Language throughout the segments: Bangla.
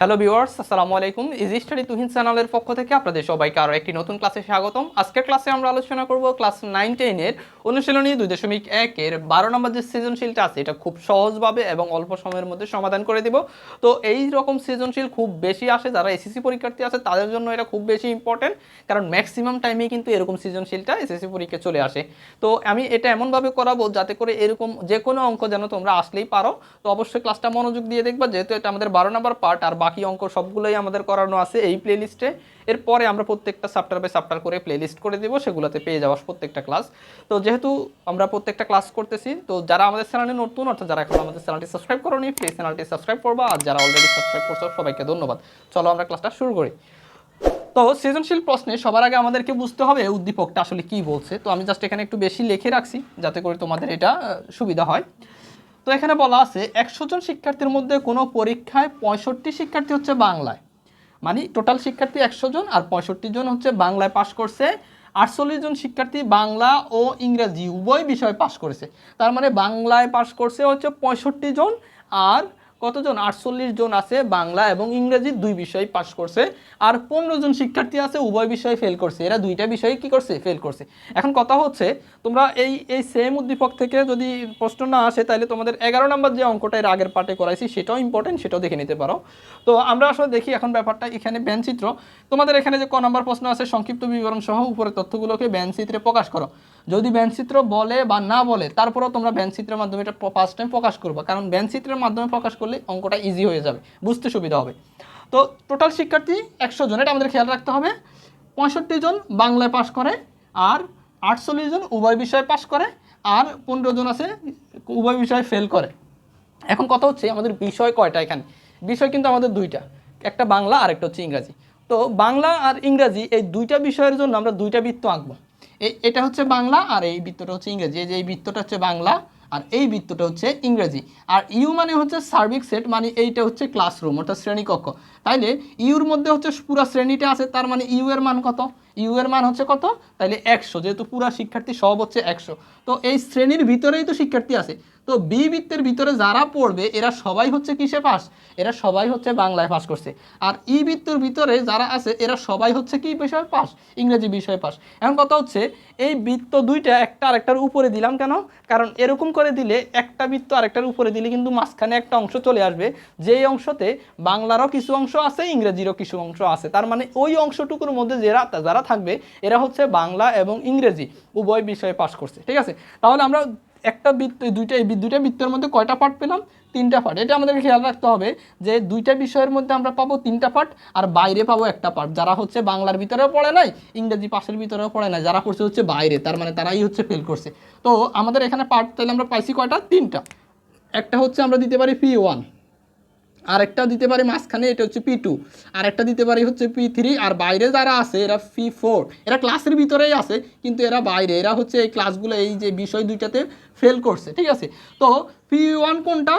হ্যালো ভিউয়ার্স আসসালামু আলাইকুম। ইজি স্টাডি তুহিন চ্যানেলের পক্ষ থেকে আপনাদের সবাইকে আরও একটি নতুন ক্লাসে স্বাগতম। আজকের ক্লাসে আমরা আলোচনা করব ক্লাস নাইন টেনের অনুশীলনী দুই দশমিক একের বারো নম্বর যে সৃজনশীলটা আছে, এটা খুব সহজভাবে এবং অল্প সময়ের মধ্যে সমাধান করে দিব। তো এই রকম সৃজনশীল খুব বেশি আসে, যারা এসএসসি পরীক্ষার্থী আছে, তাদের জন্য এটা খুব বেশি ইম্পর্টেন্ট কারণ ম্যাক্সিমাম টাইমে কিন্তু এরকম সৃজনশীলটা এসএসসি পরীক্ষা চলে আসে। তো আমি এটা এমনভাবে করাবো যাতে করে এরকম যে কোনো অঙ্ক যেন তোমরা আসলেই পারো। তো অবশ্যই ক্লাসটা মনোযোগ দিয়ে দেখবা, যেহেতু এটা আমাদের বারো নম্বর পার্ট আর বাকি অঙ্ক সবগুলোই আমাদের করানো আছে এই প্লেলিস্টে এরপরে আমরা প্রত্যেকটা চ্যাপ্টার বাই চ্যাপ্টার করে প্লেলিস্ট করে দেবো, সেগুলোতে পেয়ে যাওয়া প্রত্যেকটা ক্লাস তো যেহেতু আমরা প্রত্যেকটা ক্লাস করতেছি, তো যারা আমাদের চ্যানেলে নতুন, অর্থাৎ যারা এখন আমাদের চ্যানেলটি সাবস্ক্রাইব করোনি প্লিজ চ্যানেলটি সাবস্ক্রাইব করবা। আর যারা অলরেডি সাবস্ক্রাইব করছ, সবাইকে ধন্যবাদ। চলো আমরা ক্লাসটা শুরু করি। তো সৃজনশীল প্রশ্নে সবার আগে আমাদেরকে বুঝতে হবে উদ্দীপকটা আসলে কি বলছে। তো আমি জাস্ট এখানে একটু বেশি লিখে রাখছি, যাতে করে তোমাদের এটা সুবিধা হয়। তো এখানে বলা আছে একশো জন শিক্ষার্থীর মধ্যে কোনো পরীক্ষায় পঁয়ষট্টি শিক্ষার্থী হচ্ছে বাংলায়। মানে টোটাল শিক্ষার্থী একশো জন আর পঁয়ষট্টি জন হচ্ছে বাংলায় পাশ করছে। আটচল্লিশ জন শিক্ষার্থী বাংলা ও ইংরেজি উভয় বিষয় পাশ করেছে। তার মানে বাংলায় পাশ করছে হচ্ছে পঁয়ষট্টি জন আর কতজন? আটচল্লিশ জন আছে বাংলা এবং ইংরেজি দুই বিষয় পাশ করছে। আর পনেরো জন শিক্ষার্থী আছে, উভয় বিষয়ে ফেল করছে। এরা দুইটা বিষয়ে কি করছে? ফেল করছে। এখন কথা হচ্ছে, তোমরা এই এই সেম উদ্দীপক থেকে যদি প্রশ্ন না আসে, তাহলে তোমাদের এগারো নম্বর যে অঙ্কটা এর আগের পার্টে করাইছি, সেটাও ইম্পর্টেন্ট সেটাও দেখে নিতে পারো। তো আমরা আসলে দেখি এখন ব্যাপারটা এখানে ব্যানচিত্র তোমাদের এখানে যে ক নম্বর প্রশ্ন আছে, সংক্ষিপ্ত বিবরণ সহ উপরে তথ্যগুলোকে ব্যানচিত্রে প্রকাশ করো। যদি ব্যানচিত্র বলে বা না বলে, তারপরেও তোমরা ব্যানচিত্রের মাধ্যমে এটা ফার্স্ট টাইম প্রকাশ করবে। কারণ ব্যানচিত্রের মাধ্যমে প্রকাশ করলে অঙ্কটা ইজি হয়ে যাবে। বুঝতে সুবিধা হবে। তো টোটাল শিক্ষার্থী একশো জন, এটা আমাদের খেয়াল রাখতে হবে। পঁয়ষট্টি জন বাংলায় পাশ করে, আর আটচল্লিশ জন উভয় বিষয়ে পাশ করে, আর পনেরো জন আছে উভয় বিষয়ে ফেল করে। এখন কথা হচ্ছে আমাদের বিষয় কয়টা এখানে? বিষয় কিন্তু আমাদের দুইটা। একটা বাংলা আর একটা হচ্ছে ইংরাজি। তো বাংলা আর ইংরাজি এই দুইটা বিষয়ের জন্য আমরা দুইটা বৃত্ত আঁকবো। এটা হচ্ছে বাংলা আর এই বৃত্তটা হচ্ছে ইংরেজি। এই যে এই বৃত্তটা হচ্ছে বাংলা আর এই বৃত্তটা হচ্ছে ইংরেজি। আর ইউ মানে হচ্ছে সার্বিক সেট মানে এইটা হচ্ছে ক্লাসরুম, অর্থাৎ শ্রেণীকক্ষ। তাইলে ইউর মধ্যে হচ্ছে পুরো শ্রেণীটা আছে, তার মানে ইউ এর মান কত? ইউ এর মান হচ্ছে কত? তাইলে একশো, যেহেতু পুরা শিক্ষার্থী সব হচ্ছে একশো। তো এই শ্রেণির ভিতরেই তো শিক্ষার্থী আছে। তো বি বৃত্তের ভিতরে যারা পড়বে, এরা সবাই হচ্ছে কিসে পাস? এরা সবাই হচ্ছে বাংলায় পাস করছে। আর ই বৃত্তের ভিতরে যারা আছে, এরা সবাই হচ্ছে কি বিষয়ে পাস? ইংরেজি বিষয়ে পাস। এখন কথা হচ্ছে, এই বৃত্ত দুইটা একটা আরেকটার উপরে দিলাম কেন? কারণ এরকম করে দিলে একটা বৃত্ত আরেকটার উপরে দিলে কিন্তু মাঝখানে একটা অংশ চলে আসবে। যেই অংশতে বাংলারও কিছু অংশ আছে, ইংরেজিরও কিছু অংশ আছে। তার মানে ওই অংশটুকুর মধ্যে যারা যারা থাকবে, এরা হচ্ছে বাংলা এবং ইংরেজি উভয় বিষয়ে পাস করছে, ঠিক আছে? তাহলে আমরা একটা বৃত্ত, দুইটা দুইটা বৃত্তের মধ্যে কয়টা পার্ট পেলাম? তিনটা পার্ট এটা আমাদেরকে খেয়াল রাখতে হবে যে দুইটা বিষয়ের মধ্যে আমরা পাবো তিনটা পার্ট আর বাইরে পাবো একটা পার্ট যারা হচ্ছে বাংলার ভিতরেও পড়ে নাই, ইংরেজি পাশের ভিতরেও পড়ে নাই, যারা পড়ছে হচ্ছে বাইরে, তার মানে তারাই হচ্ছে ফেল করছে। তো আমাদের এখানে পার্ট তাহলে আমরা পাইছি কয়টা? তিনটা। একটা হচ্ছে আমরা দিতে পারি পি ওয়ান আরেকটা দিতে পারি মাঝখানে, এটা হচ্ছে পি টু আরেকটা দিতে পারি হচ্ছে পি থ্রি আর বাইরে যারা আছে, এরা পি ফোর এরা ক্লাসের ভিতরেই আছে, কিন্তু এরা বাইরে। এরা হচ্ছে এই ক্লাসগুলো এই যে বিষয় দুইটাতে ফেল করছে, ঠিক আছে? তো পি ওয়ান কোনটা?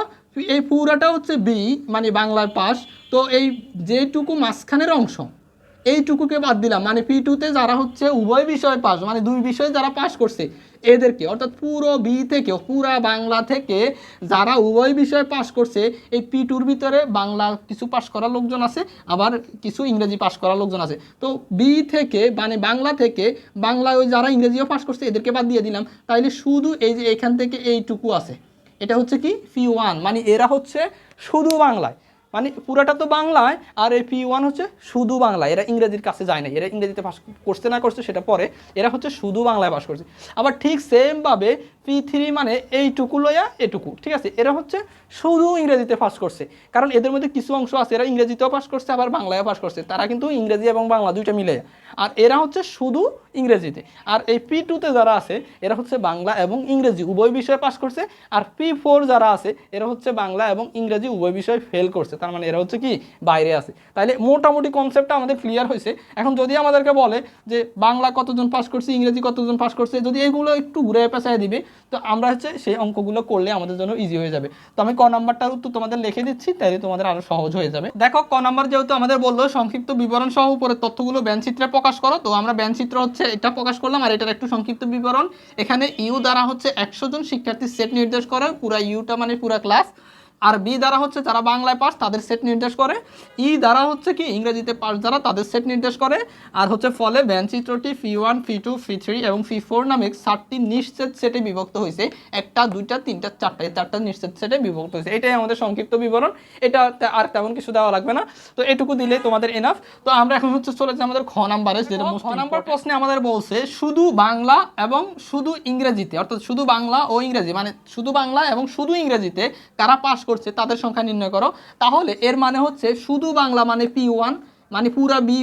এই পুরাটা হচ্ছে বি মানে বাংলার পাস তো এই যেটুকু মাঝখানের অংশ, এইটুকুকে বাদ দিলাম। মানে পি টুতে যারা হচ্ছে উভয় বিষয় পাস মানে দুই বিষয়ে যারা পাস করছে এদেরকে, অর্থাৎ পুরো বি থেকে, পুরা বাংলা থেকে যারা উভয় বিষয়ে পাশ করছে, এই পি টুর ভিতরে বাংলা কিছু পাশ করা লোকজন আছে, আবার কিছু ইংরেজি পাশ করা লোকজন আছে। তো বি থেকে মানে বাংলা থেকে বাংলা ওই যারা ইংরেজিও পাশ করছে, এদেরকে বাদ দিয়ে দিলাম। তাইলে শুধু এই যে এখান থেকে এইটুকু আছে। এটা হচ্ছে কি? পি ওয়ান মানে এরা হচ্ছে শুধু বাংলায়। মানে পুরাটা তো বাংলায়, আর এই পি ওয়ান হচ্ছে শুধু বাংলায়। এরা ইংরেজির কাছে যায় না এরা ইংরেজিতে পাস করছে, না করছে, সেটা পরে। এরা হচ্ছে শুধু বাংলায় পাস করছে। আবার ঠিক সেমভাবে পি থ্রি মানে এইটুকু লয়া এটুকু, ঠিক আছে? এরা হচ্ছে শুধু ইংরেজিতে পাস করছে। কারণ এদের মধ্যে কিছু অংশ আছে, এরা ইংরেজিতেও পাস করছে, আবার বাংলায়ও পাস করছে। তারা কিন্তু ইংরেজি এবং বাংলা দুইটা মিলে আর এরা হচ্ছে শুধু ইংরেজিতে। আর এই পি টুতে যারা আছে, এরা হচ্ছে বাংলা এবং ইংরেজি উভয় বিষয়ে পাস করছে। আর পি ফোর যারা আছে, এরা হচ্ছে বাংলা এবং ইংরেজি উভয় বিষয়ে ফেল করছে। তার মানে এরা হচ্ছে কি? বাইরে আছে। তাহলে মোটামুটি কনসেপ্টটা আমাদের ক্লিয়ার হয়েছে। এখন যদি আমাদেরকে বলে যে বাংলা কতজন পাস করছে, ইংরেজি কতজন পাস করছে, যদি এগুলো একটু ঘুরে পেঁচায় দিবে, তো আমরা হচ্ছে সেই অঙ্কগুলো করলে আমাদের জন্য ইজি হয়ে যাবে। তো আমি ক নাম্বারটার উত্তর তোমাদের লিখে দিচ্ছি তাহলে তোমাদের আরও সহজ হয়ে যাবে। দেখো, ক নাম্বার যেহেতু আমাদের বলল, সংক্ষিপ্ত বিবরণ সহ উপরের তথ্যগুলো চিত্রে প্রকাশ করো, তো আমরা ব্যানচিত্র হচ্ছে এটা প্রকাশ করলাম আর এটার একটু সংক্ষিপ্ত বিবরণ। এখানে ইউ দ্বারা হচ্ছে একশো জন শিক্ষার্থীর সেট নির্দেশ করে, পুরা ইউটা মানে পুরা ক্লাস। আর বি দ্বারা হচ্ছে যারা বাংলায় পাস তাদের সেট নির্দেশ করে। ই দ্বারা হচ্ছে কি ইংরেজিতে পাস যারা তাদের সেট নির্দেশ করে। আর হচ্ছে ফলে ব্যানচিত্রটি phi one phi two phi three এবং ফি ফোর নামে সাতটি নিশ্চিত সেটে বিভক্ত হয়েছে। একটা দুইটা তিনটা চারটা এই চারটা নিশ্চিত সেটে বিভক্ত হয়েছে। এটাই আমাদের সংক্ষিপ্ত বিবরণ। এটা আর তেমন কিছু দেওয়া লাগবে না। তো এটুকু দিলে তোমাদের এনাফ তো আমরা এখন হচ্ছে চলে যাই আমাদের খ নাম্বারে যেটা খ নাম্বার প্রশ্নে আমাদের বলছে শুধু বাংলা এবং শুধু ইংরেজিতে অর্থাৎ শুধু বাংলা ও ইংরেজি মানে শুধু বাংলা এবং শুধু ইংরেজিতে কারা পাস করছে, তাদের সংখ্যা নির্ণয় করো। তাহলে এর মানে হচ্ছে শুধু বাংলা মানে পি ওয়ান মানে পুরা বি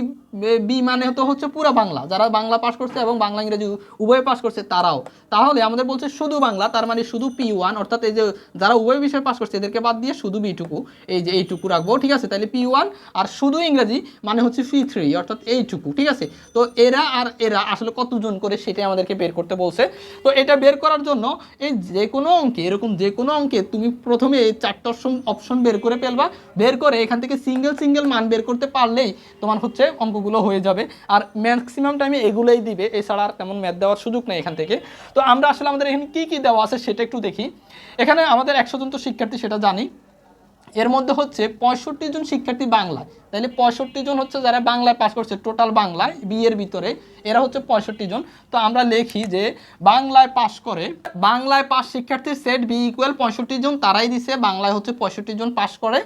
বি মানে তো হচ্ছে পুরা বাংলা। যারা বাংলা পাস করছে এবং বাংলা ইংরেজি উভয় পাস করছে তারাও। তাহলে আমাদের বলছে শুধু বাংলা, তার মানে শুধু পি ওয়ান অর্থাৎ এই যে যারা উভয় বিষয় পাস করছে, এদেরকে বাদ দিয়ে শুধু বিটুকু এই যে এইটুকু রাখব, ঠিক আছে? তাহলে পি ওয়ান আর শুধু ইংরেজি মানে হচ্ছে পি থ্রি অর্থাৎ এইটুকু, ঠিক আছে? তো এরা আর এরা আসলে কতজন করে সেটাই আমাদেরকে বের করতে বলছে। তো এটা বের করার জন্য এই যে কোনো অঙ্কে, এরকম যে কোনো অঙ্কে তুমি প্রথমে এই চারটা অপশন বের করে ফেলবা। বের করে এখান থেকে সিঙ্গেল সিঙ্গেল মান বের করতে পারলেই তোমার হচ্ছে অঙ্কগুলো হয়ে যাবে। আর ম্যাক্সিমাম টাইমে এগুলোই দিবে। এছাড়া আর তেমন ম্যাথ দেওয়ার সুযোগ নেই এখান থেকে। তো আমরা আসলে আমাদের এখানে কী কী দেওয়া আছে সেটা একটু দেখি। এখানে আমাদের একশো জন তো শিক্ষার্থী, সেটা জানি। এর মধ্যে হচ্ছে পঁয়ষট্টি জন শিক্ষার্থী বাংলায় তাহলে পঁয়ষট্টি জন হচ্ছে যারা বাংলায় পাস করছে টোটাল বাংলায় বিয়ের ভিতরে, এরা হচ্ছে পঁয়ষট্টি জন। তো আমরা লিখি যে বাংলায় পাস করে, বাংলায় পাস শিক্ষার্থীর সেট বি ইকুয়াল পঁয়ষট্টি জন, তারাই দিছে, বাংলায় হচ্ছে পঁয়ষট্টি জন পাস করে।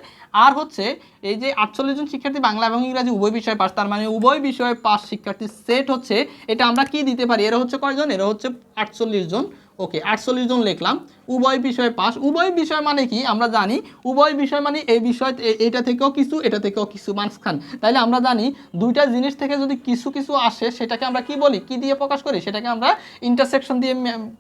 আর হচ্ছে এই যে আটচল্লিশ জন শিক্ষার্থী বাংলা এবং ইংরাজি উভয় বিষয়ে পাস তার মানে উভয় বিষয়ে পাস শিক্ষার্থীর সেট হচ্ছে, এটা আমরা কি দিতে পারি? এরা হচ্ছে কয়জন? এরা হচ্ছে আটচল্লিশ জন। ওকে আটচল্লিশ জন লিখলাম। উভয় বিষয়ে পাস। উভয় বিষয় মানে কি? আমরা জানি উভয় বিষয় মানে এই বিষয় এটা থেকেও কিছু, এটা থেকেও কিছু মাঝখান। তাইলে আমরা জানি দুইটা জিনিস থেকে যদি কিছু কিছু আসে, সেটাকে আমরা কি বলি? কি দিয়ে প্রকাশ করি? সেটাকে আমরা ইন্টারসেকশন দিয়ে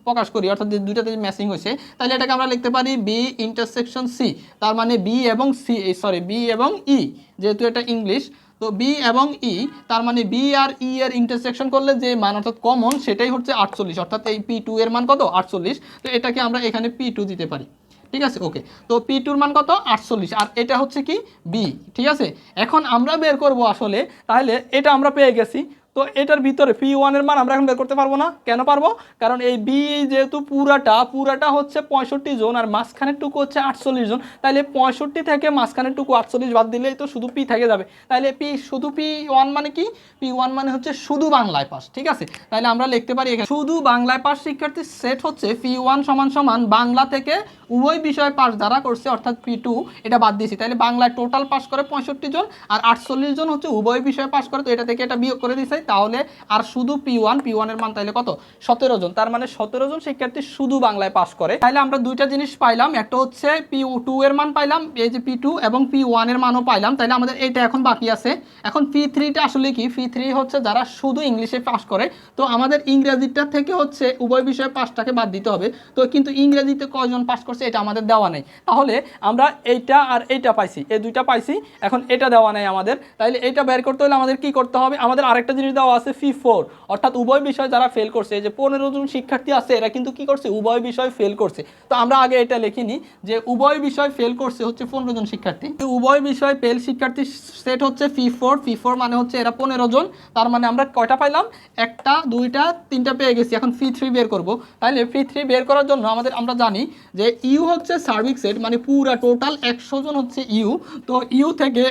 প্রকাশ করি। অর্থাৎ দুইটাতে ম্যাচিং হয়েছে তাহলে এটাকে আমরা লিখতে পারি বি ইন্টারসেকশন সি তার মানে বি এবং সি সরি বি এবং ই যেহেতু এটা ইংলিশ তো বি এবং ই তার মানে বি আর ই এর ইন্টারসেকশন করলে যে মান অর্থাৎ কমন সেটাই হচ্ছে আটচল্লিশ, অর্থাৎ এই পি টু এর মান কত? আটচল্লিশ। তো এটাকে আমরা এখানে পি টু দিতে পারি। ঠিক আছে? ওকে তো পি টুর মান কত? আটচল্লিশ। আর এটা হচ্ছে কি? বি ঠিক আছে? এখন আমরা বের করব আসলে। তাহলে এটা আমরা পেয়ে গেছি। তো এটার ভিতরে পি ওয়ানের মান আমরা এখন বের করতে পারব না। কেন পারব? কারণ এই বি যেহেতু পুরাটা পুরাটা হচ্ছে পঁয়ষট্টি জন আর মাঝখানের টুকু হচ্ছে আটচল্লিশ জন। তাহলে পঁয়ষট্টি থেকে মাঝখানের টুকু আটচল্লিশ বাদ দিলেই তো শুধু পি থেকে যাবে। তাহলে পি শুধু পি ওয়ান মানে কি? পি ওয়ান মানে হচ্ছে শুধু বাংলায় পাস, ঠিক আছে? তাহলে আমরা লিখতে পারি এখানে, শুধু বাংলায় পাস শিক্ষার্থীর সেট হচ্ছে পি ওয়ান সমান সমান বাংলা থেকে উভয় বিষয়ে পাস যারা করছে, অর্থাৎ পি টু এটা বাদ দিয়েছি। তাহলে বাংলায় টোটাল পাস করে পঁয়ষট্টি জন আর আটচল্লিশ জন হচ্ছে উভয় বিষয়ে পাস করে, তো এটা থেকে এটা বিয়োগ করে দিয়েছে তাহলে আর শুধু পি ওয়ান পি ওয়ানের মান তাহলে কত? সতেরো জন। তার মানে সতেরো জন শিক্ষার্থী শুধু বাংলায় পাস করে। তাহলে আমরা দুইটা জিনিস পাইলাম। একটা হচ্ছে পি টু এর মান পাইলাম, এই যে পি টু এবং পি ওয়ানের মানও পাইলাম। তাহলে আমাদের এটা এখন বাকি আছে। এখন পি থ্রিটা আসলে কি? পি থ্রি হচ্ছে যারা শুধু ইংলিশে পাস করে। তো আমাদের ইংরেজিটা থেকে হচ্ছে উভয় বিষয়ে পাশটাকে বাদ দিতে হবে। তো কিন্তু ইংরেজিতে কয়জন পাস করছে এটা আমাদের দেওয়া নেই। তাহলে আমরা এইটা আর এইটা পাইছি। এই দুইটা পাইছি। এখন এটা দেওয়া নেই আমাদের। তাহলে এটা বের করতে হলে আমাদের কি করতে হবে? আমাদের আরেকটা জিনিস দেওয়া আছে ফি ফোর অর্থাৎ উভয় বিষয় যারা ফেল করছে যে পনেরো জন শিক্ষার্থী আছে, এরা কিন্তু কি করছে? উভয় বিষয় ফেল করছে। তো আমরা আগে এটা লিখিনি যে উভয় বিষয় ফেল করছে হচ্ছে পনেরো জন শিক্ষার্থী। উভয় বিষয় ফেল শিক্ষার্থী সেট হচ্ছে ফি ফোর ফি ফোর মানে হচ্ছে এরা পনেরো জন। তার মানে আমরা কয়টা পাইলাম? একটা, দুইটা, তিনটা পেয়ে গেছি। এখন ফি থ্রি বের করব। তাহলে ফি থ্রি বের করার জন্য আমাদের, আমরা জানি যে ইউ হচ্ছে সার্ভিক সেট মানে পুরা টোটাল একশো জন হচ্ছে ইউ। তো ইউ থেকে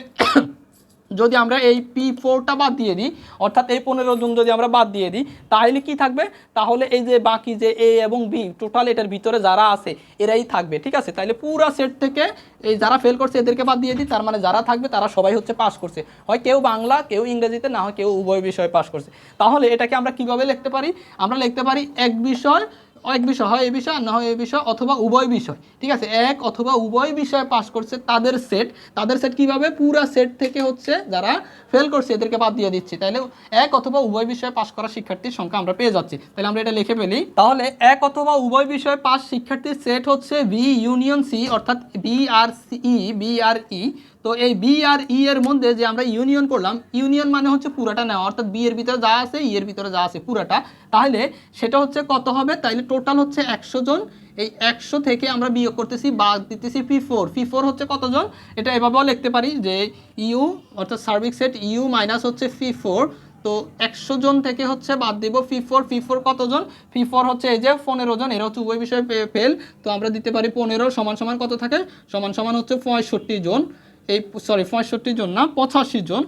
যদি আমরা এই পি ফোরটা বাদ দিয়ে দিই, অর্থাৎ এই পনেরো জন যদি আমরা বাদ দিয়ে দিই, তাহলে কি থাকবে? তাহলে এই যে বাকি যে এ এবং বি টোটাল এটার ভিতরে যারা আছে, এরাই থাকবে, ঠিক আছে? তাহলে পুরা সেট থেকে এই যারা ফেল করছে, এদেরকে বাদ দিয়ে দিই, তার মানে যারা থাকবে, তারা সবাই হচ্ছে পাস করছে। হয় কেউ বাংলা, কেউ ইংরেজিতে, না হয় কেউ উভয় বিষয়ে পাস করছে। তাহলে এটাকে আমরা কীভাবে লিখতে পারি? আমরা লিখতে পারি এক বিষয় এক বিষয়, হয় এই বিষয়, না হয় এই বিষয়, অথবা উভয় বিষয়, ঠিক আছে? এক অথবা উভয় বিষয় পাস করছে তাদের সেট তাদের সেট কীভাবে? পুরা সেট থেকে হচ্ছে যারা ফেল করছে, এদেরকে বাদ দিয়ে দিচ্ছি। তাহলে এক অথবা উভয় বিষয়ে পাস করা শিক্ষার্থীর সংখ্যা আমরা পেয়ে যাচ্ছি। তাহলে আমরা এটা লিখে ফেলি। তাহলে এক অথবা উভয় বিষয়ে পাস শিক্ষার্থীর সেট হচ্ছে বি ইউনিয়ন সি অর্থাৎ বি আর ই বি আর ই তো এই বি আর ই এর মধ্যে যে আমরা ইউনিয়ন করলাম ইউনিয়ন মানে হচ্ছে পুরাটা নেওয়া, অর্থাৎ বি এর ভিতরে যা আছে ই এর ভিতরে যা আছে পুরাটা, তাহলে সেটা হচ্ছে কত হবে? তাইলে টোটাল হচ্ছে একশো জন। এই একশো থেকে আমরা বিয়োগ করতেছি, বাদ দিতেছি পি ফোর পি ফোর হচ্ছে কতজন এটা এভাবেও লিখতে পারি যে ইউ অর্থাৎ সার্ভিক সেট ইউ মাইনাস হচ্ছে পি ফোর তো একশো জন থেকে হচ্ছে বাদ দিব ফি ফোর ফি ফোর কতজন ফি ফোর হচ্ছে এই যে পনেরো জন, এরা হচ্ছে উভয় বিষয়ে ফেল তো আমরা দিতে পারি পনেরো, সমান সমান কত থাকে? সমান সমান হচ্ছে পঁয়ষট্টি জন। এই সরি পঁয়ষট্টি জন না, পঁচাশি জন।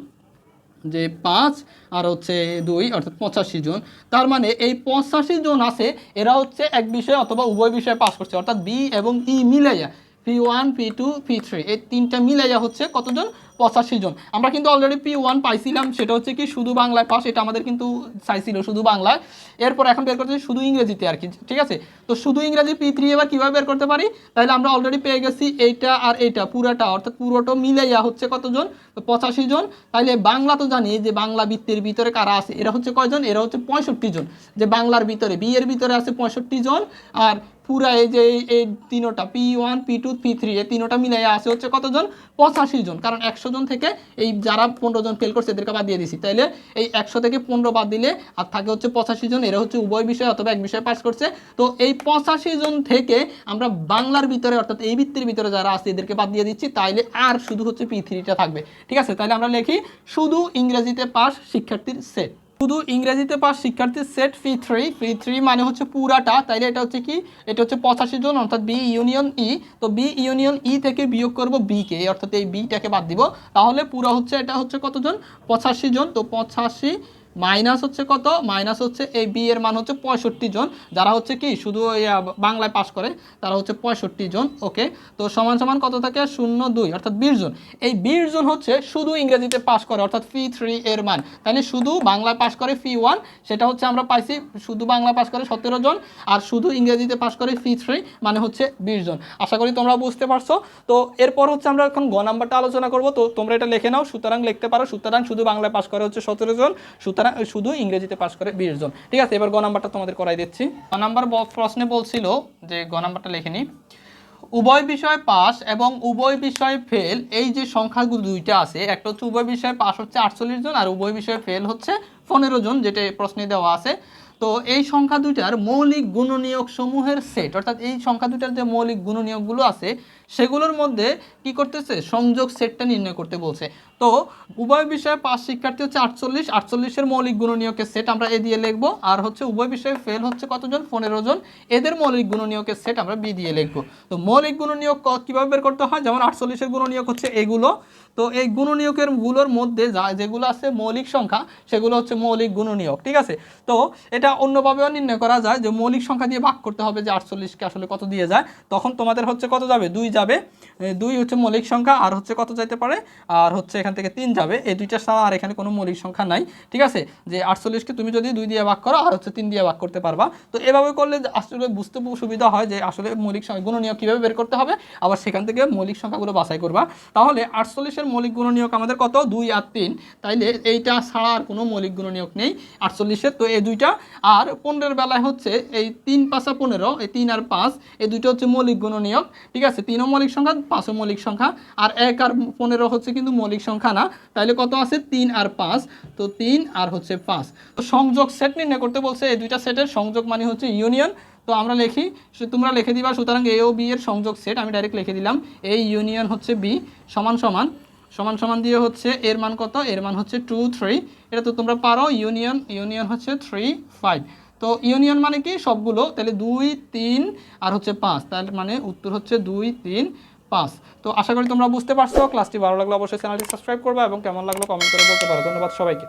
যে পাঁচ আর হচ্ছে দুই, অর্থাৎ পঁচাশি জন। তার মানে এই পঁচাশি জন আছে, এরা হচ্ছে এক বিষয়ে অথবা উভয় বিষয়ে পাস করছে। অর্থাৎ বি এবং ই মিলাইয়া P one P two P three এই তিনটা মিলাইয়া হচ্ছে কতজন? পঁচাশি জন। আমরা কিন্তু অলরেডি পি ওয়ান পাইছিলাম। সেটা হচ্ছে কি শুধু বাংলায় পাস, এটা আমাদের কিন্তু চাইছিল শুধু বাংলায়। এরপর এখন বের করতে শুধু ইংরেজিতে আর কি, ঠিক আছে? তো শুধু ইংরেজি পি থ্রি এবার কীভাবে বের করতে পারি? তাহলে আমরা অলরেডি পেয়ে গেছি এইটা আর এইটা, পুরাটা। অর্থাৎ পুরোটা মিলাইয়া হচ্ছে কতজন? পঁচাশি জন। তাহলে বাংলা তো জানি, যে বাংলা বৃত্তের ভিতরে কারা আছে? এরা হচ্ছে কয়জন? এরা হচ্ছে পঁয়ষট্টি জন। যে বাংলার ভিতরে বি এর ভিতরে আছে পঁয়ষট্টি জন। আর পুরা এই যে এই- তিনোটা P one P two P three এই তিনোটা মিলাইয়া আছে হচ্ছে কতজন? পঁচাশি জন। কারণ একশো জন থেকে এই যারা পনেরো জন ফেল করছে এদেরকে বাদ দিয়ে দিছি। তাইলে এই একশো থেকে পনেরো বাদ দিলে আর থাকে হচ্ছে পঁচাশি জন, এরা হচ্ছে উভয় বিষয় অথবা এক বিষয়ে পাস করছে। তো এই পঁচাশি জন থেকে আমরা বাংলার ভিতরে, অর্থাৎ এই বৃত্তির ভিতরে যারা আছে এদেরকে বাদ দিয়ে দিচ্ছি। তাইলে আর শুধু হচ্ছে পি থ্রিটা থাকবে। ঠিক আছে? তাহলে আমরা লিখি, শুধু ইংরেজিতে পাস শিক্ষার্থীর সেট শুধু ইংরেজিতে পাস শিক্ষার্থী set phi three phi three মানে হচ্ছে পুরাটা, তাইলে এটা হচ্ছে কি? এটা হচ্ছে পঁচাশি জন, অর্থাৎ বি ইউনিয়ন ই তো বি ইউনিয়ন ই থেকে বিয়োগ করব বিকে অর্থাৎ এই বিটাকে বাদ দিব। তাহলে পুরা হচ্ছে, এটা হচ্ছে কতজন? পঁচাশি জন, তো পঁচাশি মাইনাস হচ্ছে কত? মাইনাস হচ্ছে এই বি এর মান হচ্ছে পঁয়ষট্টি জন। যারা হচ্ছে কি, শুধু বাংলায় পাস করে, তারা হচ্ছে পঁয়ষট্টি জন ওকে তো সমান সমান কত থাকে? শূন্য দুই, অর্থাৎ বিশ জন। এই বিশ জন হচ্ছে শুধু ইংরেজিতে পাস করে, অর্থাৎ ফি থ্রি এর মান। তাহলে শুধু বাংলায় পাস করে ফি ওয়ান, সেটা হচ্ছে আমরা পাইছি শুধু বাংলা পাস করে সতেরো জন, আর শুধু ইংরেজিতে পাস করে ফি থ্রি মানে হচ্ছে বিশ জন। আশা করি তোমরা বুঝতে পারছ। তো এরপর হচ্ছে আমরা এখন গ নাম্বারটা আলোচনা করব। তো তোমরা এটা লিখে নাও, সুতরাং লিখতে পারো, সুতরাং শুধু বাংলায় পাস করে হচ্ছে সতেরো জন, সুতরাং শুধু ইংরেজিতে পাস করে বিশ জন। ঠিক আছে, এবার গ নাম্বারটা তোমাদের করাই দিচ্ছি। গ নাম্বার প্রশ্নে বলছিল যে গ নাম্বারটা লেখেনি উভয় বিষয় পাস এবং উভয় বিষয় ফেল এই যে সংখ্যাগুলো দুইটা আছে, একটা হচ্ছে উভয় বিষয় পাস হচ্ছে আটচল্লিশ জন, আর উভয় বিষয়ে ফেল হচ্ছে পনেরো জন, যেটা প্রশ্নে দেওয়া আছে। তো এই সংখ্যা দুইটার মৌলিক গুণনীয়ক সমূহের সেট অর্থাৎ এই সংখ্যা দুইটার যে মৌলিক গুণনীয়কগুলো আছে, সেগুলোর মধ্যে কি করতেছে? সংযোগ সেটটা নির্ণয় করতে বলছে। তো উভয় বিষয়ে পাস শিক্ষার্থী হচ্ছে আটচল্লিশ, আটচল্লিশের মৌলিক গুণনীয়কের সেট আমরা এ দিয়ে লিখব। আর হচ্ছে উভয় বিষয়ে ফেল হচ্ছে কতজন? পনেরো জন। এদের মৌলিক গুণনীয়কের সেট আমরা বি দিয়ে লিখব। তো মৌলিক গুণনীয়ক কীভাবে বের করতে হয়? যেমন আটচল্লিশের গুণনীয়ক হচ্ছে এগুলো। তো এই গুণনীয়কেরগুলোর মধ্যে যা যেগুলো আছে মৌলিক সংখ্যা, সেগুলো হচ্ছে মৌলিক গুণনীয়ক, ঠিক আছে? তো এটা অন্যভাবেও নির্ণয় করা যায় যে মৌলিক সংখ্যা দিয়ে ভাগ করতে হবে যে আটচল্লিশকে আসলে কত দিয়ে যায়, তখন তোমাদের হচ্ছে কত যাবে? দুই যাবে। দুই হচ্ছে মৌলিক সংখ্যা, আর হচ্ছে কত যাইতে পারে? আর হচ্ছে এখান থেকে তিন যাবে। এই দুইটা ছাড়া আর এখানে কোনো মৌলিক সংখ্যা নাই, ঠিক আছে? যে আটচল্লিশকে তুমি যদি দুই দিয়ে ভাগ করো, আর হচ্ছে তিন দিয়ে ভাগ করতে পারবা। তো এভাবে করলে আসলে বুঝতে সুবিধা হয় যে আসলে মৌলিক সংখ্যা গুণনীয়ক কীভাবে বের করতে হবে, আবার সেখান থেকে মৌলিক সংখ্যাগুলো বাছাই করবা। তাহলে আটচল্লিশের মৌলিক গুণনীয়ক আমাদের কত? দুই আর তিন। তাইলে এইটা ছাড়া আর কোনো মৌলিক গুণনীয়ক নেই। আটচল্লিশের, তো এই দুইটা। আর পনেরোর বেলায় হচ্ছে এই তিন পাঁচা পনেরো, এই তিন আর পাঁচ, এই দুইটা হচ্ছে মৌলিক গুণনীয়ক। ঠিক আছে? তিনও মৌলিক সংখ্যা, পাঁচও মৌলিক সংখ্যা। আর এক আর পনেরো হচ্ছে কিন্তু মৌলিক সংখ্যা না। তাইলে কত আছে? তিন আর পাঁচ। তো তিন আর হচ্ছে পাঁচ। তো সংযোগ সেট নির্ণয় করতে বলছে এই দুইটা সেটের সংযোগ মানে হচ্ছে ইউনিয়ন তো আমরা লিখি তোমরা লিখে দিবা, সুতরাং এ ও বি এর সংযোগ সেট আমি ডাইরেক্ট লিখে দিলাম। এই ইউনিয়ন হচ্ছে বি সমান সমান সমান সমান দিয়ে হচ্ছে এর মান কত? এর মান হচ্ছে টু থ্রি এটা তো তোমরা পারো ইউনিয়ন ইউনিয়ন হচ্ছে থ্রি ফাইভ তো ইউনিয়ন মানে কি? সবগুলো। তাহলে দুই, তিন আর হচ্ছে পাঁচ। তার মানে উত্তর হচ্ছে দুই, তিন, পাঁচ। তো আশা করি তোমরা বুঝতে পারছ। ক্লাসটি ভালো লাগলে অবশ্যই চ্যানেলটি সাবস্ক্রাইব করবা এবং কেমন লাগল কমেন্ট করে বলতে পারো। ধন্যবাদ সবাইকে।